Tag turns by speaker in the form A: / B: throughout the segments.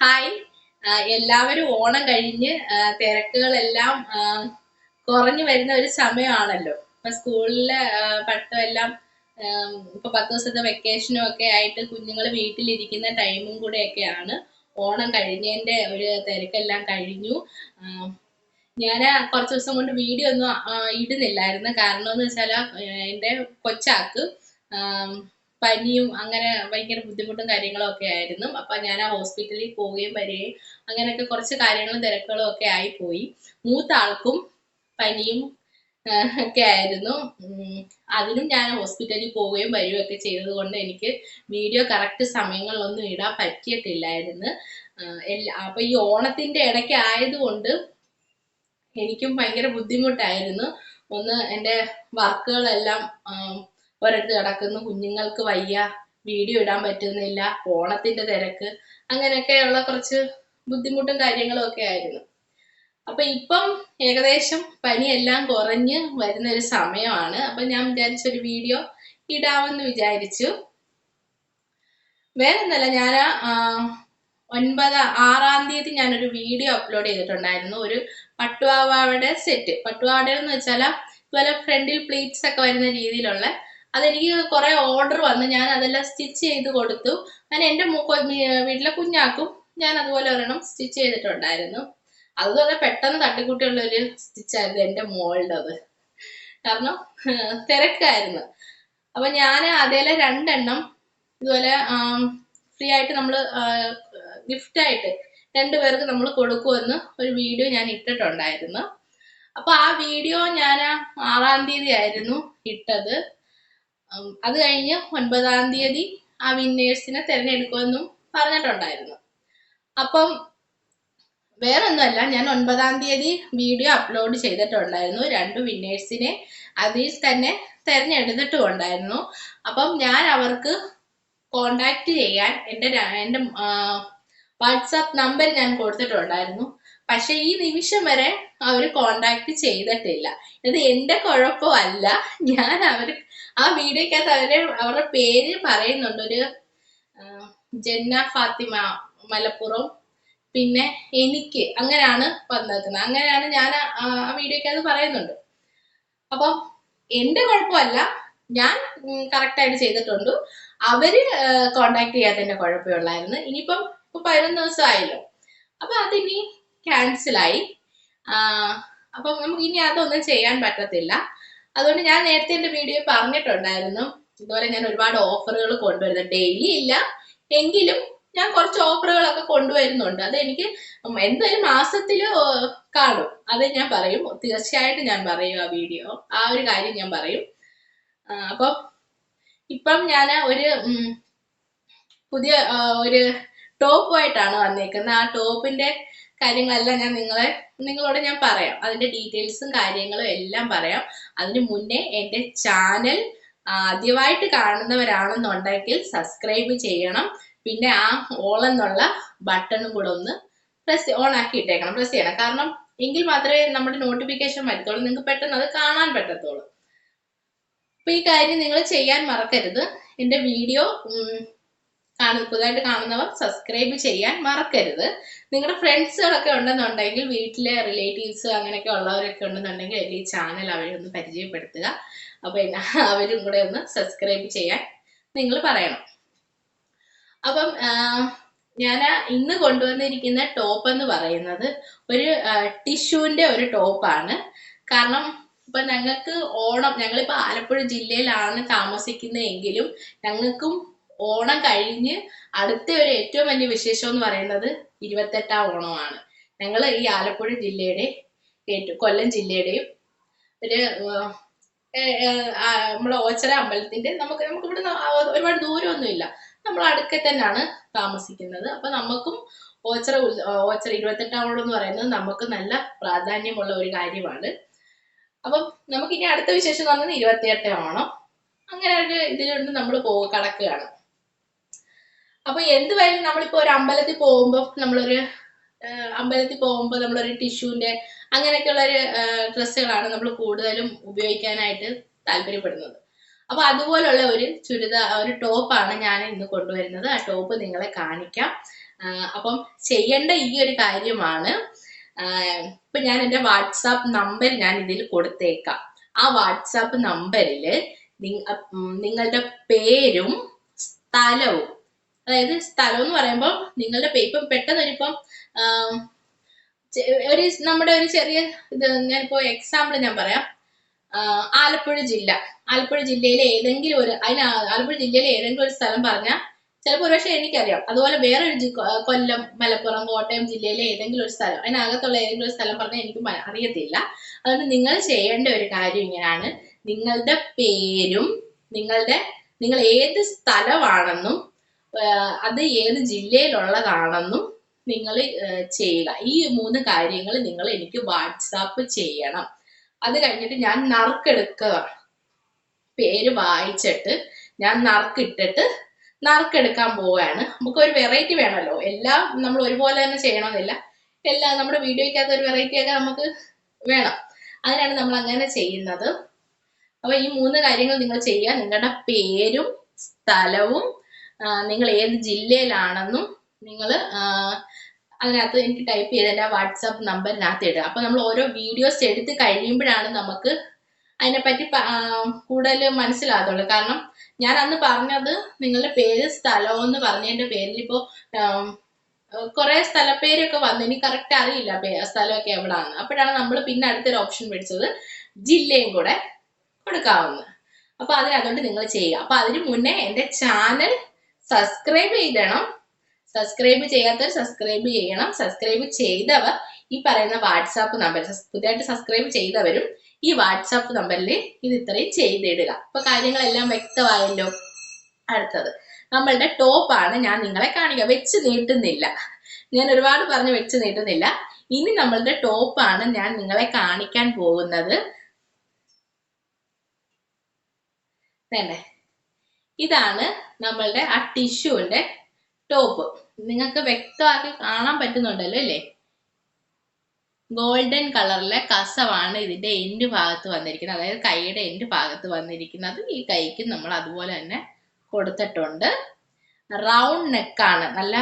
A: Hi. എല്ലാവരും ഓണം കഴിഞ്ഞ് തിരക്കുകളെല്ലാം കുറഞ്ഞു വരുന്ന ഒരു സമയമാണല്ലോ. ഇപ്പൊ സ്കൂളിലെ പഠിത്തമെല്ലാം ഇപ്പൊ പത്ത് ദിവസത്തെ വെക്കേഷനും ഒക്കെ ആയിട്ട് കുഞ്ഞുങ്ങൾ വീട്ടിലിരിക്കുന്ന ടൈമും കൂടെയൊക്കെയാണ് ഓണം കഴിഞ്ഞതിന്റെ ഒരു തിരക്കെല്ലാം കഴിഞ്ഞു. ഞാൻ കുറച്ച് ദിവസം കൊണ്ട് വീഡിയോ ഒന്നും ഇടുന്നില്ലായിരുന്നു. കാരണം എന്ന് വെച്ചാൽ എന്റെ കൊച്ചാക്ക് പനിയും അങ്ങനെ ഭയങ്കര ബുദ്ധിമുട്ടും കാര്യങ്ങളും ഒക്കെ ആയിരുന്നു. അപ്പൊ ഞാൻ ആ ഹോസ്പിറ്റലിൽ പോവുകയും വരികയും അങ്ങനെയൊക്കെ കുറച്ച് കാര്യങ്ങളും തിരക്കുകളും ഒക്കെ ആയിപ്പോയി. മൂത്ത ആൾക്കും പനിയും ഒക്കെ ആയിരുന്നു. അതിനും ഞാൻ ഹോസ്പിറ്റലിൽ പോവുകയും വരികയും ഒക്കെ ചെയ്തത് കൊണ്ട് എനിക്ക് വീഡിയോ കറക്റ്റ് സമയങ്ങളിലൊന്നും ഇടാൻ പറ്റിയിട്ടില്ലായിരുന്നു. എല്ലാ അപ്പൊ ഈ ഓണത്തിന്റെ ഇടയ്ക്ക് ആയതുകൊണ്ട് എനിക്കും ഭയങ്കര ബുദ്ധിമുട്ടായിരുന്നു. ഒന്ന് എന്റെ വർക്കുകളെല്ലാം ഒരിടത്ത് കിടക്കുന്നു കുഞ്ഞുങ്ങൾക്ക് വയ്യ വീഡിയോ ഇടാൻ പറ്റുന്നില്ല ഓണത്തിന്റെ തിരക്ക് അങ്ങനെയൊക്കെയുള്ള കുറച്ച് ബുദ്ധിമുട്ടും കാര്യങ്ങളും ഒക്കെ ആയിരുന്നു. അപ്പൊ ഇപ്പം ഏകദേശം പനിയെല്ലാം കുറഞ്ഞ് വരുന്ന ഒരു സമയമാണ്. അപ്പൊ ഞാൻ വിചാരിച്ച ഒരു വീഡിയോ ഇടാമെന്ന് വിചാരിച്ചു. വേറൊന്നല്ല ഞാൻ ഒൻപത് ആറാം തീയതി ഞാനൊരു വീഡിയോ അപ്ലോഡ് ചെയ്തിട്ടുണ്ടായിരുന്നു. ഒരു പട്ടുവാവയുടെ സെറ്റ്. പട്ടുപാവാട എന്ന് വെച്ചാൽ ഇതുപോലെ ഫ്രണ്ടിൽ പ്ലീറ്റ്സ് ഒക്കെ വരുന്ന രീതിയിലുള്ള അതെനിക്ക് കുറേ ഓർഡർ വന്നു. ഞാൻ അതെല്ലാം സ്റ്റിച്ച് ചെയ്ത് കൊടുത്തു. ഞാൻ എന്റെ വീട്ടിലെ കുഞ്ഞാക്കും ഞാൻ അതുപോലെ ഒരെണ്ണം സ്റ്റിച്ച് ചെയ്തിട്ടുണ്ടായിരുന്നു. അതുപോലെ പെട്ടെന്ന് തട്ടിക്കൂട്ടിയുള്ള ഒരു സ്റ്റിച്ചായിരുന്നു എന്റെ മോളുടേത്. കാരണം തിരക്കായിരുന്നു. അപ്പൊ ഞാൻ അതേലെ രണ്ടെണ്ണം ഇതുപോലെ ഫ്രീ ആയിട്ട് നമ്മൾ ഗിഫ്റ്റ് ആയിട്ട് രണ്ടുപേർക്ക് നമ്മൾ കൊടുക്കുമെന്ന് ഒരു വീഡിയോ ഞാൻ ഇട്ടിട്ടുണ്ടായിരുന്നു. അപ്പൊ ആ വീഡിയോ ഞാൻ ആറാം തീയതി ആയിരുന്നു ഇട്ടത്. അത് കഴിഞ്ഞ് ഒൻപതാം തീയതി ആ വിന്നേഴ്സിനെ തിരഞ്ഞെടുക്കുമെന്നും പറഞ്ഞിട്ടുണ്ടായിരുന്നു. അപ്പം വേറൊന്നുമല്ല ഞാൻ ഒൻപതാം തീയതി വീഡിയോ അപ്ലോഡ് ചെയ്തിട്ടുണ്ടായിരുന്നു. രണ്ട് വിന്നേഴ്സിനെ അതിൽ തന്നെ തിരഞ്ഞെടുത്തിട്ടും ഉണ്ടായിരുന്നു അപ്പം ഞാൻ അവർക്ക് കോണ്ടാക്ട് ചെയ്യാൻ എന്റെ എന്റെ വാട്സാപ്പ് നമ്പർ ഞാൻ കൊടുത്തിട്ടുണ്ടായിരുന്നു. പക്ഷെ ഈ നിമിഷം വരെ അവർ കോണ്ടാക്ട് ചെയ്തിട്ടില്ല. ഇത് എന്റെ കുഴപ്പമല്ല. ഞാൻ അവർ ആ വീഡിയോക്കകത്ത് അവരെ അവരുടെ പേര് പറയുന്നുണ്ട്. ഒരു ജന്ന ഫാത്തിമ മലപ്പുറം. പിന്നെ എനിക്ക് അങ്ങനെയാണ് വന്നേക്കുന്നത്. അങ്ങനെയാണ് ഞാൻ ആ ആ വീഡിയോക്കകത്ത് പറയുന്നുണ്ട്. അപ്പം എന്റെ കുഴപ്പമല്ല. ഞാൻ കറക്റ്റായിട്ട് ചെയ്തിട്ടുണ്ട്. അവർ കോണ്ടാക്ട് ചെയ്യാത്തതിന്റെ കുഴപ്പമുള്ളായിരുന്നു ഇനിയിപ്പം ഇപ്പൊ പതിനൊന്ന് ദിവസം ആയല്ലോ അപ്പൊ അതിനി ക്യാൻസലായി അപ്പം നമുക്ക് ഇനി അതൊന്നും ചെയ്യാൻ പറ്റത്തില്ല. അതുകൊണ്ട് ഞാൻ നേരത്തെ എന്റെ വീഡിയോ പറഞ്ഞിട്ടുണ്ടായിരുന്നു. ഇതുപോലെ ഞാൻ ഒരുപാട് ഓഫറുകൾ കൊണ്ടുവരുന്നത് ഡെയിലി ഇല്ല. എങ്കിലും ഞാൻ കുറച്ച് ഓഫറുകളൊക്കെ കൊണ്ടുവരുന്നുണ്ട്. അത് എനിക്ക് എന്തായാലും മാസത്തിൽ കാണും. അത് ഞാൻ പറയും. തീർച്ചയായിട്ടും ഞാൻ പറയും ആ വീഡിയോ ആ ഒരു കാര്യം ഞാൻ പറയും. അപ്പം ഇപ്പം ഞാൻ ഒരു പുതിയ ഒരു ടോപ്പുമായിട്ടാണ് വന്നേക്കുന്നത്. ആ ടോപ്പിന്റെ കാര്യങ്ങളെല്ലാം ഞാൻ നിങ്ങളെ നിങ്ങളോട് ഞാൻ പറയാം. അതിന്റെ ഡീറ്റെയിൽസും കാര്യങ്ങളും എല്ലാം പറയാം. അതിന് മുന്നേ എന്റെ ചാനൽ ആദ്യമായിട്ട് കാണുന്നവരാണെന്നുണ്ടെങ്കിൽ സബ്സ്ക്രൈബ് ചെയ്യണം. പിന്നെ ആ ഓൾ എന്നുള്ള ബട്ടണും കൂടെ ഒന്ന് പ്രസ് ഓൺ ആക്കി ഇട്ടേക്കണം. പ്രസ് ചെയ്യണം. കാരണം എങ്കിൽ മാത്രമേ നമ്മുടെ നോട്ടിഫിക്കേഷൻ വരത്തുള്ളൂ. നിങ്ങൾക്ക് പെട്ടെന്ന് അത് കാണാൻ പറ്റത്തുള്ളൂ. അപ്പൊ ഈ കാര്യം നിങ്ങൾ ചെയ്യാൻ മറക്കരുത്. എന്റെ വീഡിയോ കാണുന്ന പുതുതായിട്ട് കാണുന്നവർ സബ്സ്ക്രൈബ് ചെയ്യാൻ മറക്കരുത്. നിങ്ങളുടെ ഫ്രണ്ട്സുകളൊക്കെ ഉണ്ടെന്നുണ്ടെങ്കിൽ വീട്ടിലെ റിലേറ്റീവ്സ് അങ്ങനെയൊക്കെ ഉള്ളവരൊക്കെ ഉണ്ടെന്നുണ്ടെങ്കിൽ ഈ ചാനൽ അവരെ ഒന്ന് പരിചയപ്പെടുത്തുക. അപ്പൊ എന്നെ അവരും കൂടെ ഒന്ന് സബ്സ്ക്രൈബ് ചെയ്യാൻ നിങ്ങൾ പറയണം. അപ്പം ഞാൻ ഇന്ന് കൊണ്ടുവന്നിരിക്കുന്ന ടോപ്പ് എന്ന് പറയുന്നത് ഒരു ടിഷ്യൂവിന്റെ ഒരു ടോപ്പാണ് കാരണം ഇപ്പൊ ഞങ്ങൾക്ക് ഓണം ഞങ്ങളിപ്പോ ആലപ്പുഴ ജില്ലയിലാണ് താമസിക്കുന്നതെങ്കിലും ഞങ്ങൾക്കും ഓണം കഴിഞ്ഞ് അടുത്ത ഒരു ഏറ്റവും വലിയ വിശേഷം എന്ന് പറയുന്നത് ഇരുപത്തെട്ടാം ഓണമാണ്. ഞങ്ങൾ ഈ ആലപ്പുഴ ജില്ലയുടെ കൊല്ലം ജില്ലയുടെയും ഒരു നമ്മളെ ഓച്ചര അമ്പലത്തിന്റെ നമുക്ക് നമുക്ക് ഇവിടെ ഒരുപാട് ദൂരമൊന്നുമില്ല. നമ്മൾ അടുക്കെ തന്നെയാണ് താമസിക്കുന്നത്. അപ്പൊ നമുക്കും ഓച്ചറ ഓച്ചറ ഇരുപത്തെട്ടാം ഓണം എന്ന് പറയുന്നത് നമുക്ക് നല്ല പ്രാധാന്യമുള്ള ഒരു കാര്യമാണ്. അപ്പം നമുക്ക് ഇനി അടുത്ത വിശേഷം എന്ന് പറയുന്നത് ഇരുപത്തിയെട്ട് ഓണം. അങ്ങനെ ഒരു ഇതിലുണ്ട് നമ്മൾ പോ കടക്കുകയാണ്. അപ്പൊ എന്തുവായാലും നമ്മളിപ്പോ ഒരു അമ്പലത്തിൽ പോകുമ്പോൾ നമ്മളൊരു അമ്പലത്തിൽ പോകുമ്പോൾ നമ്മളൊരു ടിഷ്യൂന്റെ അങ്ങനെയൊക്കെയുള്ള ഒരു ഡ്രസ്സുകളാണ് നമ്മൾ കൂടുതലും ഉപയോഗിക്കാനായിട്ട് താല്പര്യപ്പെടുന്നത്. അപ്പൊ അതുപോലുള്ള ഒരു ചുരിദാർ ഒരു ടോപ്പാണ് ഞാൻ ഇന്ന് കൊണ്ടുവരുന്നത്. ആ ടോപ്പ് നിങ്ങളെ കാണിക്കാം. അപ്പം ചെയ്യേണ്ട ഈ ഒരു കാര്യമാണ് ഇപ്പൊ ഞാൻ എന്റെ വാട്സാപ്പ് നമ്പർ ഞാൻ ഇതിൽ കൊടുത്തേക്കാം. ആ വാട്സാപ്പ് നമ്പറിൽ നിങ്ങളുടെ പേരും സ്ഥലവും അതായത് സ്ഥലം എന്ന് പറയുമ്പോൾ നിങ്ങളുടെ പേപ്പർ ഇപ്പം പെട്ടെന്ന് ഒരിപ്പം ഒരു നമ്മുടെ ഒരു ചെറിയ ഇത് ഞാനിപ്പോ എക്സാമ്പിൾ ഞാൻ പറയാം. ആലപ്പുഴ ജില്ല. ആലപ്പുഴ ജില്ലയിലെ ഏതെങ്കിലും ഒരു അതിന് ആലപ്പുഴ ജില്ലയിലെ ഏതെങ്കിലും ഒരു സ്ഥലം പറഞ്ഞാൽ ചിലപ്പോൾ ഒരുപക്ഷെ എനിക്കറിയാം. അതുപോലെ വേറെ ഒരു കൊല്ലം മലപ്പുറം കോട്ടയം ജില്ലയിലെ ഏതെങ്കിലും ഒരു സ്ഥലം അതിനകത്തുള്ള ഏതെങ്കിലും ഒരു സ്ഥലം പറഞ്ഞാൽ എനിക്ക് അറിയത്തില്ല. അതുകൊണ്ട് നിങ്ങൾ ചെയ്യേണ്ട ഒരു കാര്യം ഇങ്ങനെയാണ് നിങ്ങളുടെ പേരും നിങ്ങളുടെ നിങ്ങൾ ഏത് സ്ഥലമാണെന്നും അത് ഏത് ജില്ലയിലുള്ളതാണെന്നും നിങ്ങൾ ചെയ്യുക. ഈ മൂന്ന് കാര്യങ്ങൾ നിങ്ങൾ എനിക്ക് വാട്സാപ്പ് ചെയ്യണം. അത് കഴിഞ്ഞിട്ട് ഞാൻ നറുക്കെടുക്കുക. പേര് വായിച്ചിട്ട് ഞാൻ നറുക്കിട്ടിട്ട് നറുക്കെടുക്കാൻ പോവുകയാണ്. നമുക്ക് ഒരു വെറൈറ്റി വേണമല്ലോ. എല്ലാം നമ്മൾ ഒരുപോലെ തന്നെ ചെയ്യണമെന്നില്ല. എല്ലാം നമ്മുടെ വീഡിയോയ്ക്കകത്ത് ഒരു വെറൈറ്റി ഒക്കെ നമുക്ക് വേണം. അതിനാണ് നമ്മൾ അങ്ങനെ ചെയ്യുന്നത്. അപ്പൊ ഈ മൂന്ന് കാര്യങ്ങൾ നിങ്ങൾ ചെയ്യുക. നിങ്ങളുടെ പേരും സ്ഥലവും നിങ്ങൾ ഏത് ജില്ലയിലാണെന്നും നിങ്ങൾ അതിനകത്ത് എനിക്ക് ടൈപ്പ് ചെയ്ത് എന്റെ വാട്സാപ്പ് നമ്പറിനകത്ത് ഇടുക. അപ്പൊ നമ്മൾ ഓരോ വീഡിയോസ് എടുത്ത് കഴിയുമ്പോഴാണ് നമുക്ക് അതിനെപ്പറ്റി കൂടുതൽ മനസ്സിലാകത്തുള്ളൂ. കാരണം ഞാൻ അന്ന് പറഞ്ഞത് നിങ്ങളുടെ പേര് സ്ഥലം എന്ന് പറഞ്ഞതിന്റെ പേരിൽ ഇപ്പോ കുറെ സ്ഥലപ്പേരൊക്കെ വന്നു. ഇനി കറക്റ്റ് അറിയില്ല സ്ഥലമൊക്കെ എവിടാന്ന്. അപ്പോഴാണ് നമ്മൾ പിന്നെ അടുത്തൊരു ഓപ്ഷൻ പിടിച്ചത് ജില്ലയും കൂടെ കൊടുക്കാവുന്നത്. അപ്പൊ അതിനതുകൊണ്ട് നിങ്ങൾ ചെയ്യുക. അപ്പൊ അതിന് മുന്നേ എന്റെ ചാനൽ സബ്സ്ക്രൈബ് ചെയ്തണം സബ്സ്ക്രൈബ് ചെയ്യാത്തവർ സബ്സ്ക്രൈബ് ചെയ്യണം. സബ്സ്ക്രൈബ് ചെയ്തവർ ഈ പറയുന്ന വാട്സാപ്പ് നമ്പർ പുതിയതായിട്ട് സബ്സ്ക്രൈബ് ചെയ്തവരും ഈ വാട്സാപ്പ് നമ്പറിൽ ഇത് ഇത്രയും ചെയ്തിടുക. അപ്പൊ കാര്യങ്ങളെല്ലാം വ്യക്തമായല്ലോ. അടുത്തത്. നമ്മളുടെ ടോപ്പാണ് ഞാൻ നിങ്ങളെ കാണിക്കുക വെച്ച് നീട്ടുന്നില്ല. ഞാൻ ഒരുപാട് പറഞ്ഞ് വെച്ച് നീട്ടുന്നില്ല. ഇനി നമ്മളുടെ ടോപ്പാണ് ഞാൻ നിങ്ങളെ കാണിക്കാൻ പോകുന്നത്. വേണ്ടേ? ഇതാണ് നമ്മളുടെ ആ ടിഷ്യൂവിന്റെ ടോപ്പ് നിങ്ങൾക്ക് വ്യക്തമാക്കി കാണാൻ പറ്റുന്നുണ്ടല്ലോ അല്ലേ? ഗോൾഡൻ കളറിലെ കസവാണ് ഇതിന്റെ എൻഡ് ഭാഗത്ത് വന്നിരിക്കുന്നത്. അതായത് കൈയുടെ എൻഡ് ഭാഗത്ത് വന്നിരിക്കുന്നത്. ഈ കൈക്ക് നമ്മൾ അതുപോലെ തന്നെ കൊടുത്തിട്ടുണ്ട്. റൗണ്ട് നെക്കാണ് നല്ല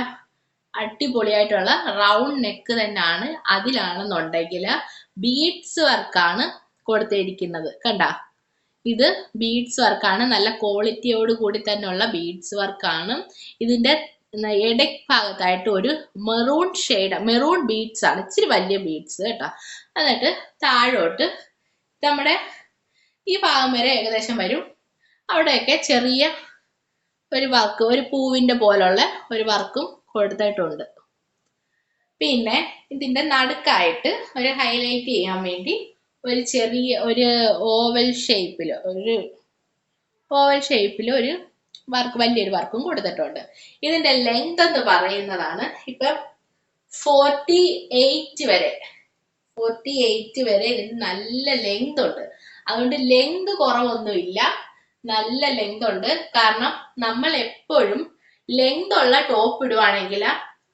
A: അടിപൊളിയായിട്ടുള്ള റൗണ്ട് നെക്ക് തന്നെയാണ് അതിലാണെന്നുണ്ടെങ്കിൽ ബീഡ്സ് വർക്കാണ് കൊടുത്തിരിക്കുന്നത്. കണ്ട? ഇത് ബീഡ്സ് വർക്കാണ് നല്ല ക്വാളിറ്റിയോട് കൂടി തന്നെയുള്ള ബീഡ്സ് വർക്കാണ് ഇതിന്റെ ഇടയ്ക്ക് ഭാഗത്തായിട്ട് ഒരു മെറൂൺ ഷെയ്ഡ് മെറൂൺ ബീഡ്സ് ആണ്. ഇച്ചിരി വലിയ ബീഡ്സ് കേട്ടോ. എന്നിട്ട് താഴോട്ട് നമ്മുടെ ഈ ഭാഗം വരെ ഏകദേശം വരും. അവിടെയൊക്കെ ചെറിയ ഒരു വർക്ക് ഒരു പൂവിന്റെ പോലുള്ള ഒരു വർക്കും കൊടുത്തിട്ടുണ്ട്. പിന്നെ ഇതിന്റെ നടുക്കായിട്ട് ഒരു ഹൈലൈറ്റ് ചെയ്യാൻ വേണ്ടി ഒരു ചെറിയ ഒരു ഓവൽ ഷേപ്പിൽ ഒരു ഓവൽ ഷേപ്പിൽ ഒരു വർക്ക് വലിയൊരു വർക്കും കൊടുത്തിട്ടുണ്ട്. ഇതിന്റെ ലെങ്ത് എന്ന് പറയുന്നതാണ് ഇപ്പം ഫോർട്ടി എയ്റ്റ് വരെ. ഫോർട്ടി എയ്റ്റ് വരെ ഇതിന് നല്ല ലെങ്ത് ഉണ്ട്. അതുകൊണ്ട് ലെങ്ത് കുറവൊന്നുമില്ല. നല്ല ലെങ്ത് ഉണ്ട്. കാരണം നമ്മൾ എപ്പോഴും ലെങ്ത് ഉള്ള ടോപ്പ് ഇടുവാണെങ്കിൽ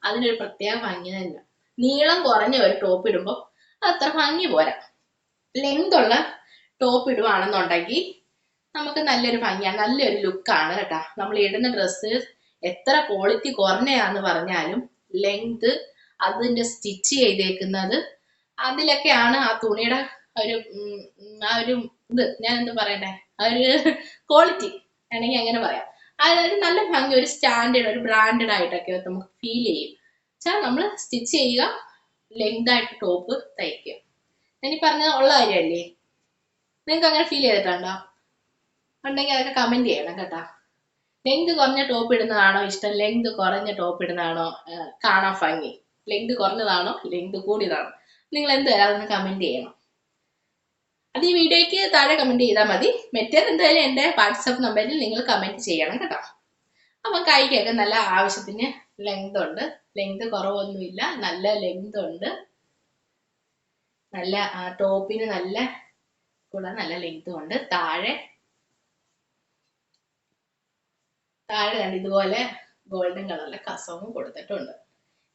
A: അതിനൊരു പ്രത്യേക ഭംഗി തന്നെ. നീളം കുറഞ്ഞ ഒരു ടോപ്പ് ഇടുമ്പോൾ അത്ര ഭംഗി പോരാ. ലെങ്ത് ഉള്ള ടോപ്പ് ഇടുവാണെന്നുണ്ടെങ്കിൽ നമുക്ക് നല്ലൊരു ഭംഗിയാണ് നല്ലൊരു ലുക്കാണ് കേട്ടോ. നമ്മൾ ഇടുന്ന ഡ്രസ്സ് എത്ര ക്വാളിറ്റി കുറഞ്ഞയാന്ന് പറഞ്ഞാലും ലെങ്ത് അതിന്റെ സ്റ്റിച്ച് ചെയ്തേക്കുന്നത് അതിലൊക്കെയാണ് ആ തുണിയുടെ ഒരു ആ ഒരു ഇത്. ഞാൻ എന്ത് പറയണ്ടേ ആ ഒരു ക്വാളിറ്റി ആണെങ്കിൽ അങ്ങനെ പറയാം. അതായത് നല്ല ഭംഗി ഒരു സ്റ്റാൻഡേർഡ് ഒരു ബ്രാൻഡഡ് ആയിട്ടൊക്കെ നമുക്ക് ഫീൽ ചെയ്യും. വെച്ചാൽ നമ്മൾ സ്റ്റിച്ച് ചെയ്യുക ലെങ്ത് ആയിട്ട് ടോപ്പ് തയ്ക്കുക. ഈ പറഞ്ഞ ഉള്ള കാര്യമല്ലേ നിങ്ങൾക്ക് അങ്ങനെ ഫീൽ ചെയ്തിട്ടുണ്ടോ? ഉണ്ടെങ്കിൽ അതൊക്കെ കമന്റ് ചെയ്യണം കേട്ടോ. ലെങ്ത് കുറഞ്ഞ ടോപ്പ് ഇടുന്നതാണോ? ഇഷ്ടം ലെങ്ത് കുറഞ്ഞ ടോപ്പ് ഇടുന്നതാണോ? കാണാൻ ഭംഗി. ലെങ്ത് കുറഞ്ഞതാണോ? ലെങ്ത് കൂടിയതാണോ? നിങ്ങൾ എന്ത് വരാതെന്ന് അതൊന്ന് കമന്റ് ചെയ്യണം. അത് ഈ വീഡിയോയ്ക്ക് താഴെ കമന്റ് ചെയ്താൽ മതി. മറ്റേത് എന്തായാലും എന്റെ വാട്സപ്പ് നമ്പറിൽ നിങ്ങൾ കമന്റ് ചെയ്യണം കേട്ടോ. അപ്പം കൈക്കൊക്കെ നല്ല ആവശ്യത്തിന് ലെങ്ത് ഉണ്ട്. ലെങ്ത് കുറവൊന്നുമില്ല. നല്ല ലെങ്ത് ഉണ്ട്. നല്ല ടോപ്പിന് നല്ല കൂടെ നല്ല ലെങ്തും ഉണ്ട്. താഴെ താഴെ കണ്ട് ഇതുപോലെ ഗോൾഡൻ കളറിലെ കസവും കൊടുത്തിട്ടുണ്ട്.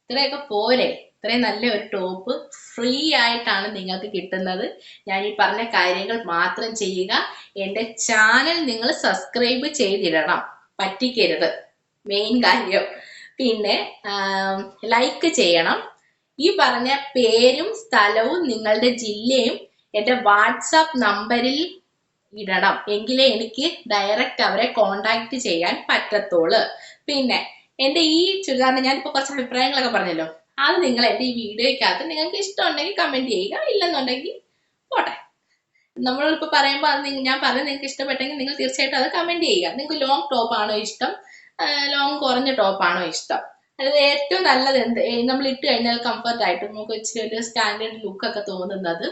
A: ഇത്രയൊക്കെ പോരെ. ഇത്രയും നല്ല ഒരു ടോപ്പ് ഫ്രീ ആയിട്ടാണ് നിങ്ങൾക്ക് കിട്ടുന്നത്. ഞാൻ ഈ പറഞ്ഞ കാര്യങ്ങൾ മാത്രം ചെയ്യുക. എന്റെ ചാനൽ നിങ്ങൾ സബ്സ്ക്രൈബ് ചെയ്തിടണം. പറ്റിക്കരുത്. മെയിൻ കാര്യം. പിന്നെ ലൈക്ക് ചെയ്യണം. ഈ പറഞ്ഞ പേരും സ്ഥലവും നിങ്ങളുടെ ജില്ലയും എന്റെ വാട്സാപ്പ് നമ്പറിൽ ഇടണം. എങ്കിലേ എനിക്ക് ഡയറക്റ്റ് അവരെ കോണ്ടാക്ട് ചെയ്യാൻ പറ്റത്തുള്ളൂ. പിന്നെ എന്റെ ഈ ചുരിദാറിന് ഞാനിപ്പോൾ കുറച്ച് അഭിപ്രായങ്ങളൊക്കെ പറഞ്ഞല്ലോ. അത് നിങ്ങൾ എന്റെ ഈ വീഡിയോയ്ക്കകത്ത് നിങ്ങൾക്ക് ഇഷ്ടമുണ്ടെങ്കിൽ കമന്റ് ചെയ്യുക. ഇല്ലെന്നുണ്ടെങ്കിൽ പോട്ടെ. നമ്മളിപ്പോൾ പറയുമ്പോൾ അത് ഞാൻ പറഞ്ഞത് നിങ്ങൾക്ക് ഇഷ്ടപ്പെട്ടെങ്കിൽ നിങ്ങൾ തീർച്ചയായിട്ടും അത് കമന്റ് ചെയ്യുക. നിങ്ങൾക്ക് ലോങ് ടോപ്പ് ആണോ ഇഷ്ടം? ലോങ് കുറഞ്ഞ ടോപ്പ് ആണോ ഇഷ്ടം? അതായത് ഏറ്റവും നല്ലത് എന്ത്? നമ്മൾ ഇട്ട് കഴിഞ്ഞാൽ കംഫർട്ട് ആയിട്ട് നമുക്ക് ഇച്ചിരി ഒരു സ്റ്റാൻഡേർഡ് ലുക്ക് ഒക്കെ തോന്നുന്നത്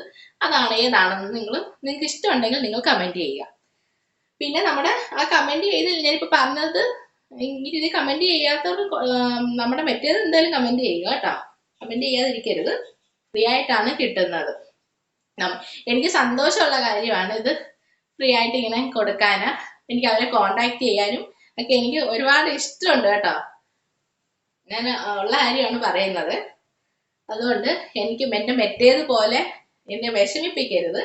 A: അതാണ്. ഏതാണെന്ന് നിങ്ങൾ നിങ്ങൾക്ക് ഇഷ്ടമുണ്ടെങ്കിൽ നിങ്ങൾ കമന്റ് ചെയ്യുക. പിന്നെ നമ്മുടെ ആ കമന്റ് ചെയ്ത് ഞാനിപ്പോൾ പറഞ്ഞത് രീതി കമന്റ് ചെയ്യാത്തവർ നമ്മുടെ മറ്റേത് എന്തായാലും കമന്റ് ചെയ്യുക കേട്ടോ. കമന്റ് ചെയ്യാതിരിക്കരുത്. ഫ്രീ ആയിട്ടാണ് കിട്ടുന്നത്. എനിക്ക് സന്തോഷമുള്ള കാര്യമാണ് ഇത് ഫ്രീ ആയിട്ട് ഇങ്ങനെ കൊടുക്കാൻ എനിക്ക് അവരെ കോണ്ടാക്ട് ചെയ്യാനും ഒക്കെ എനിക്ക് ഒരുപാട് ഇഷ്ടമുണ്ട് കേട്ടോ. ഞാൻ ഉള്ള കാര്യമാണ് പറയുന്നത്. അതുകൊണ്ട് എനിക്ക് എന്റെ മറ്റേതുപോലെ എന്നെ വിഷമിപ്പിക്കരുത്.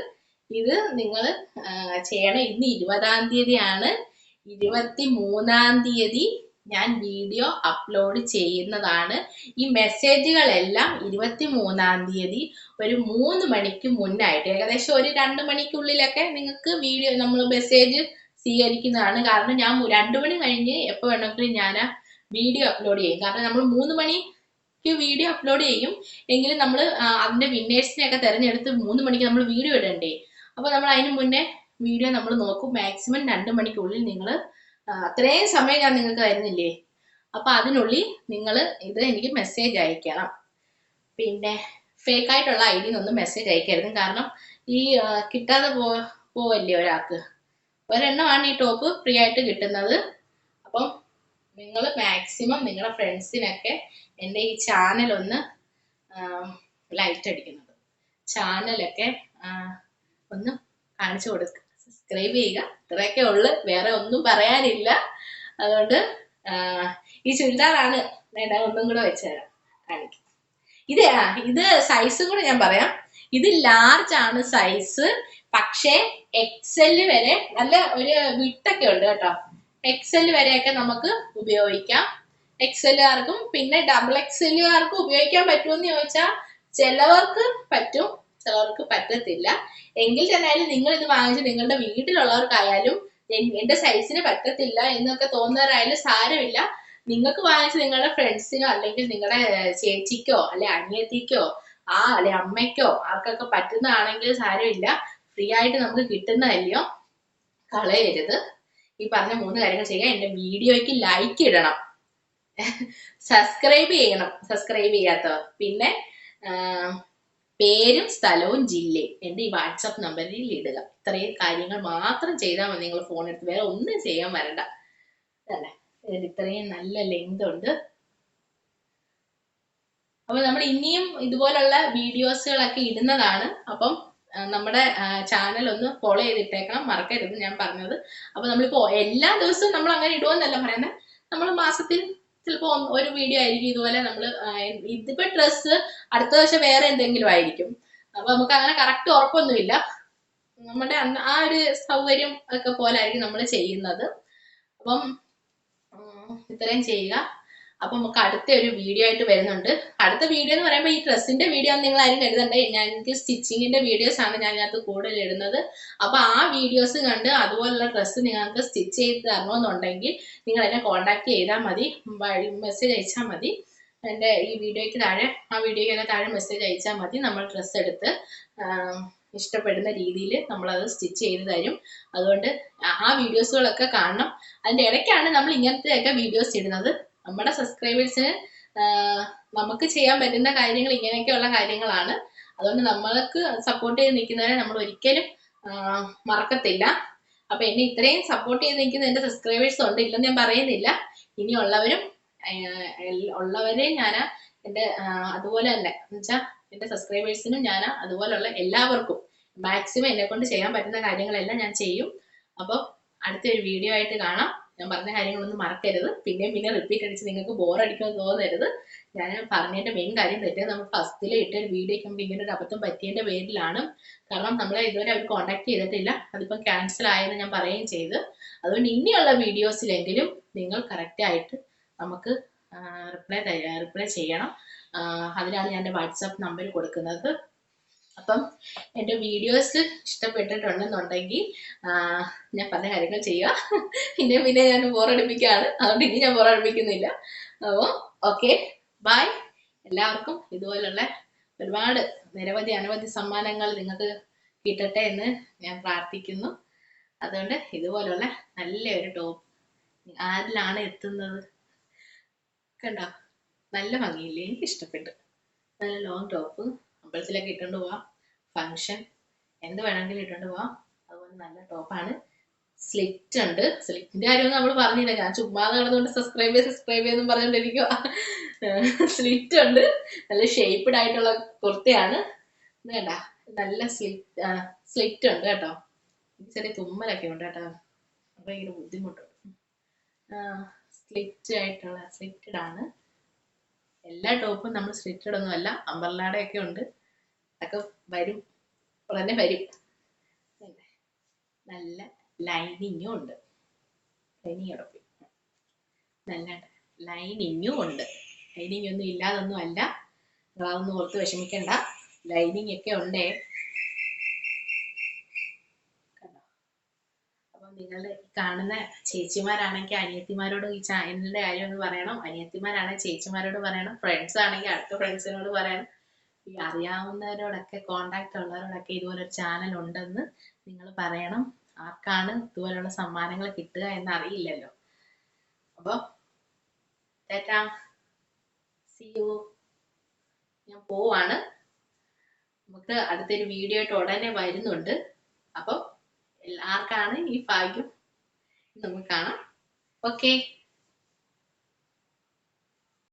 A: ഇത് നിങ്ങൾ ചെയ്യണം ഇന്ന് ഇരുപതാം തീയതിയാണ്. ഇരുപത്തി മൂന്നാം തീയതി ഞാൻ വീഡിയോ അപ്ലോഡ് ചെയ്യുന്നതാണ്. ഈ മെസ്സേജുകളെല്ലാം ഇരുപത്തി മൂന്നാം തീയതി ഒരു മൂന്ന് മണിക്ക് മുന്നായിട്ട് ഏകദേശം ഒരു രണ്ട് മണിക്കുള്ളിലൊക്കെ നിങ്ങൾക്ക് വീഡിയോ നമ്മൾ മെസ്സേജ് സ്വീകരിക്കുന്നതാണ്. കാരണം ഞാൻ രണ്ട് മണി കഴിഞ്ഞ് എപ്പോൾ വേണമെങ്കിലും ഞാൻ വീഡിയോ അപ്ലോഡ് ചെയ്യും. കാരണം നമ്മൾ മൂന്ന് മണിക്ക് വീഡിയോ അപ്ലോഡ് ചെയ്യും. എങ്കിലും നമ്മൾ അതിന്റെ വിന്നേഴ്സിനെ ഒക്കെ തിരഞ്ഞെടുത്ത് മൂന്ന് മണിക്ക് നമ്മൾ വീഡിയോ ഇടണ്ടേ? അപ്പോൾ നമ്മൾ അതിന് മുന്നേ വീഡിയോ നമ്മൾ നോക്കും. മാക്സിമം രണ്ട് മണിക്കുള്ളിൽ നിങ്ങൾ അത്രയും സമയം ഞാൻ നിങ്ങൾക്ക് തരുന്നില്ലേ? അപ്പൊ അതിനുള്ളിൽ നിങ്ങൾ ഇത് എനിക്ക് മെസ്സേജ് അയക്കണം. പിന്നെ ഫേക്ക് ആയിട്ടുള്ള ഐ ഡിന്നൊന്നും മെസ്സേജ് അയക്കരുത്. കാരണം ഈ കിട്ടാതെ പോവല്ലേ ഒരാൾക്ക്? ഒരെണ്ണമാണ് ഈ ടോപ്പ് ഫ്രീ ആയിട്ട് കിട്ടുന്നത്. അപ്പം നിങ്ങൾ മാക്സിമം നിങ്ങളുടെ ഫ്രണ്ട്സിനൊക്കെ എന്റെ ഈ ചാനൽ ഒന്ന് ലൈറ്റ് അടിക്കുന്നത്. ചാനലൊക്കെ ഒന്ന് കാണിച്ചു കൊടുക്കുക സബ്സ്ക്രൈബ് ചെയ്യുക. ഇത്രയൊക്കെ ഉള്ളു. വേറെ ഒന്നും പറയാനില്ല. അതുകൊണ്ട് ഈ ചുരിദാറാണ് വേണ്ട ഒന്നും കൂടെ വെച്ചുതരാം കാണിക്കാം. ഇത് ഇത് സൈസും കൂടെ ഞാൻ പറയാം. ഇത് ലാർജ് ആണ് സൈസ് പക്ഷേ എക്സെൽ വരെ നല്ല ഒരു വിട്ടൊക്കെ ഉണ്ട് കേട്ടോ. എക്സൽ വരെയൊക്കെ നമുക്ക് ഉപയോഗിക്കാം. എക്സലുകാർക്കും പിന്നെ ഡബിൾ എക്സലുകാർക്കും ഉപയോഗിക്കാൻ പറ്റുമെന്ന് ചോദിച്ചാൽ ചിലവർക്ക് പറ്റും ചിലവർക്ക് പറ്റത്തില്ല. എങ്കിൽ തന്നെ നിങ്ങൾ ഇത് വാങ്ങിച്ച് നിങ്ങളുടെ വീട്ടിലുള്ളവർക്കായാലും എന്റെ സൈസിന് പറ്റത്തില്ല എന്നൊക്കെ തോന്നുന്നവരായാലും സാരമില്ല. നിങ്ങൾക്ക് വാങ്ങിച്ച് നിങ്ങളുടെ ഫ്രണ്ട്സിനോ അല്ലെങ്കിൽ നിങ്ങളുടെ ചേച്ചിക്കോ അല്ലെ അനിയത്തിക്കോ ആ അല്ലെ അമ്മയ്ക്കോ ആർക്കൊക്കെ പറ്റുന്നതാണെങ്കിൽ സാരമില്ല. ഫ്രീ ആയിട്ട് നമുക്ക് കിട്ടുന്നതല്ലയോ. കളയരുത്. ഈ പറഞ്ഞ മൂന്ന് കാര്യങ്ങൾ ചെയ്യുക എന്റെ വീഡിയോയ്ക്ക് ലൈക്ക് ഇടണം. സബ്സ്ക്രൈബ് ചെയ്യണം. സബ്സ്ക്രൈബ് ചെയ്യാത്തവർ. പിന്നെ പേരും സ്ഥലവും ജില്ലയും എന്റെ ഈ വാട്സപ്പ് നമ്പറിൽ ഇടുക. ഇത്രയും കാര്യങ്ങൾ മാത്രം ചെയ്താൽ മതി. നിങ്ങൾ ഫോൺ എടുത്ത് വേറെ ഒന്നും ചെയ്യാൻ വരണ്ട. അല്ലേ? ഇത്രയും നല്ല ലെങ്ത് ഉണ്ട്. അപ്പൊ നമ്മൾ ഇനിയും ഇതുപോലുള്ള വീഡിയോസുകളൊക്കെ ഇടുന്നതാണ്. അപ്പം നമ്മുടെ ചാനൽ ഒന്ന് ഫോളോ ചെയ്തിട്ടേക്കണം. മറക്കരുത് ഞാൻ പറഞ്ഞത്. അപ്പൊ നമ്മളിപ്പോ എല്ലാ ദിവസവും നമ്മൾ അങ്ങനെ ഇടുവെന്നല്ല പറയുന്നത് നമ്മൾ മാസത്തിൽ ചിലപ്പോ ഒരു വീഡിയോ ആയിരിക്കും ഇതുപോലെ നമ്മൾ ഇതിപ്പോ ഡ്രസ്സ് അടുത്ത ദിവസം വേറെ എന്തെങ്കിലും ആയിരിക്കും. അപ്പൊ നമുക്ക് അങ്ങനെ കറക്റ്റ് ഉറപ്പൊന്നുമില്ല. നമ്മുടെ ആ ഒരു സൗകര്യം ഒക്കെ പോലെ ആയിരിക്കും നമ്മൾ ചെയ്യുന്നത്. അപ്പം ഇത്രയും ചെയ്യുക. അപ്പൊ നമുക്ക് അടുത്ത ഒരു വീഡിയോ ആയിട്ട് വരുന്നുണ്ട്. അടുത്ത വീഡിയോ എന്ന് പറയുമ്പോൾ ഈ ഡ്രസ്സിന്റെ വീഡിയോ നിങ്ങൾ ആരും കരുതണ്ടേ. ഞാൻ എനിക്ക് സ്റ്റിച്ചിങ്ങിന്റെ വീഡിയോസ് ആണ് ഞാൻ അതിനകത്ത് കൂടുതൽ ഇടുന്നത്. അപ്പൊ ആ വീഡിയോസ് കണ്ട് അതുപോലുള്ള ഡ്രസ്സ് നിങ്ങൾക്ക് സ്റ്റിച്ച് ചെയ്ത് തരണമെന്നുണ്ടെങ്കിൽ നിങ്ങൾ എന്നെ കോൺടാക്ട് ചെയ്താൽ മതി. മെസ്സേജ് അയച്ചാൽ മതി. എന്റെ ഈ വീഡിയോയ്ക്ക് താഴെ ആ വീഡിയോയ്ക്ക് താഴെ മെസ്സേജ് അയച്ചാൽ മതി. നമ്മൾ ഡ്രസ്സ് എടുത്ത് ഇഷ്ടപ്പെടുന്ന രീതിയിൽ നമ്മളത് സ്റ്റിച്ച് ചെയ്ത് തരും. അതുകൊണ്ട് ആ വീഡിയോസുകളൊക്കെ കാണണം. അതിന്റെ ഇടയ്ക്കാണ് നമ്മൾ ഇങ്ങനത്തെയൊക്കെ വീഡിയോസ് ഇടുന്നത്. നമ്മുടെ സബ്സ്ക്രൈബേഴ്സിന് നമുക്ക് ചെയ്യാൻ പറ്റുന്ന കാര്യങ്ങൾ ഇങ്ങനെയൊക്കെയുള്ള കാര്യങ്ങളാണ്. അതുകൊണ്ട് നമ്മൾക്ക് സപ്പോർട്ട് ചെയ്ത് നിൽക്കുന്നവരെ നമ്മൾ ഒരിക്കലും മറക്കത്തില്ല. അപ്പൊ എന്നെ ഇത്രയും സപ്പോർട്ട് ചെയ്ത് നിൽക്കുന്ന എന്റെ സബ്സ്ക്രൈബേഴ്സ് ഉണ്ട്. ഇല്ലെന്ന് ഞാൻ പറയുന്നില്ല. ഇനി ഉള്ളവരും ഉള്ളവരെ ഞാൻ ആഹ് അതുപോലെ തന്നെ. എന്നുവെച്ചാൽ എന്റെ സബ്സ്ക്രൈബേഴ്സിനും ഞാൻ അതുപോലെയുള്ള എല്ലാവർക്കും മാക്സിമം എന്നെ കൊണ്ട് ചെയ്യാൻ പറ്റുന്ന കാര്യങ്ങളെല്ലാം ഞാൻ ചെയ്യും. അപ്പോൾ അടുത്തൊരു വീഡിയോ ആയിട്ട് കാണാം. ഞാൻ പറഞ്ഞ കാര്യങ്ങളൊന്നും മറക്കരുത്. പിന്നെയും പിന്നെ റിപ്പീറ്റ് അടിച്ച് നിങ്ങൾക്ക് ബോറടിക്കുമെന്ന് തോന്നരുത്. ഞാൻ പറഞ്ഞതിന്റെ മെയിൻ കാര്യം തെറ്റ് നമ്മൾ ഫസ്റ്റിൽ ഇട്ട ഒരു വീഡിയോ നമുക്ക് ഇങ്ങനെ ഒരു അബദ്ധം പറ്റിയതിന്റെ പേരിലാണ്. കാരണം നമ്മളെ ഇതുവരെ അവർ കോൺടാക്ട് ചെയ്തിട്ടില്ല. അതിപ്പം ക്യാൻസൽ ആയെന്ന് ഞാൻ പറയുകയും ചെയ്ത്. അതുകൊണ്ട് ഇനിയുള്ള വീഡിയോസിലെങ്കിലും നിങ്ങൾ കറക്റ്റ് ആയിട്ട് നമുക്ക് റിപ്ലൈ റിപ്ലൈ ചെയ്യണം. അതിനാണ് ഞാൻ എന്റെ വാട്സാപ്പ് നമ്പർ കൊടുക്കുന്നത്. അപ്പം എന്റെ വീഡിയോസ് ഇഷ്ടപ്പെട്ടിട്ടുണ്ടെന്നുണ്ടെങ്കിൽ ഞാൻ പല കാര്യങ്ങൾ ചെയ്യുക. പിന്നെ പിന്നെ ഞാൻ ബോറടിപ്പിക്കുകയാണ്. അതുകൊണ്ട് ഇനി ഞാൻ ബോറടിപ്പിക്കുന്നില്ല. അപ്പോൾ ഓക്കെ. ബൈ. എല്ലാവർക്കും ഇതുപോലുള്ള ഒരുപാട് നിരവധി അനവധി സമ്മാനങ്ങൾ നിങ്ങൾക്ക് കിട്ടട്ടെ എന്ന് ഞാൻ പ്രാർത്ഥിക്കുന്നു. അതുകൊണ്ട് ഇതുപോലുള്ള നല്ലൊരു ടോപ്പ് ആരിലാണ് എത്തുന്നത്? കണ്ടോ? നല്ല ഭംഗിയില്ലേ? എനിക്ക് ഇഷ്ടപ്പെട്ടു നല്ല ലോങ് ടോപ്പ് അമ്പലത്തിലൊക്കെ ഇട്ടുകൊണ്ട് പോവാം. ഫങ്ഷൻ എന്ത് വേണമെങ്കിലും ഇട്ടുകൊണ്ട് പോവാം. അതുപോലെ നല്ല ടോപ്പാണ് സ്ലിറ്റ് ഉണ്ട്. സ്ലിറ്റിന്റെ കാര്യമൊന്നും നമ്മൾ പറഞ്ഞില്ല. ഞാൻ ചുമ്മാതെ കിടന്നുകൊണ്ട് സബ്സ്ക്രൈബ് ചെയ്ത് സബ്സ്ക്രൈബ് ചെയ്തെന്ന് പറഞ്ഞുകൊണ്ടിരിക്കുക സ്ലിറ്റ് ഉണ്ട്. നല്ല ഷേപ്പ്ഡ് ആയിട്ടുള്ള കുർത്തയാണ്. കണ്ട? നല്ല സ്ലിറ്റ് സ്ലിറ്റ് ഉണ്ട് കേട്ടോ. ചെറിയ തുമ്മലൊക്കെ ഉണ്ട് കേട്ടോ. ഭയങ്കര ബുദ്ധിമുട്ടുണ്ട് സ്ലിറ്റ് ആയിട്ടുള്ള സ്ലിറ്റഡ് ആണ് എല്ലാ ടോപ്പും നമ്മൾ സ്ലിറ്റഡ് ഒന്നും അല്ല അമ്പർലാടയൊക്കെ ഉണ്ട്. അതൊക്കെ വരും. ഉടനെ വരും. നല്ല ലൈനിങ്ങും ഉണ്ട്. ലൈനിങ് നല്ല ലൈനിങ്ങും ഉണ്ട്. ലൈനിങ് ഒന്നും ഇല്ലാതൊന്നും അല്ല. നിങ്ങളതൊന്നും ഓർത്ത് വിഷമിക്കണ്ട. ലൈനിങ് ഒക്കെ ഉണ്ടേ. നിങ്ങൾ കാണുന്ന ചേച്ചിമാരാണെങ്കിൽ അനിയത്തിമാരോട് ഈ ചാനലിന്റെ കാര്യം ഒന്ന് പറയണം. അനിയത്തിമാരാണെങ്കിൽ ചേച്ചിമാരോട് പറയണം. ഫ്രണ്ട്സ് ആണെങ്കിൽ അടുത്ത ഫ്രണ്ട്സിനോട് പറയണം. ഈ അറിയാവുന്നവരോടൊക്കെ കോണ്ടാക്ട് ഉള്ളവരോടൊക്കെ ഇതുപോലൊരു ചാനൽ ഉണ്ടെന്ന് നിങ്ങൾ പറയണം. ആർക്കാണ് ഇതുപോലുള്ള സമ്മാനങ്ങൾ കിട്ടുക എന്ന് അറിയില്ലല്ലോ അപ്പോൾ ചേട്ടാ സി യു ഞാൻ പോവാണ്. നമുക്ക് അടുത്തൊരു വീഡിയോ ആയിട്ട് ഉടനെ വരുന്നുണ്ട്. അപ്പം ആർക്കാണ് ഈ ഭാഗ്യം. നമുക്ക് കാണാം. ഓക്കെ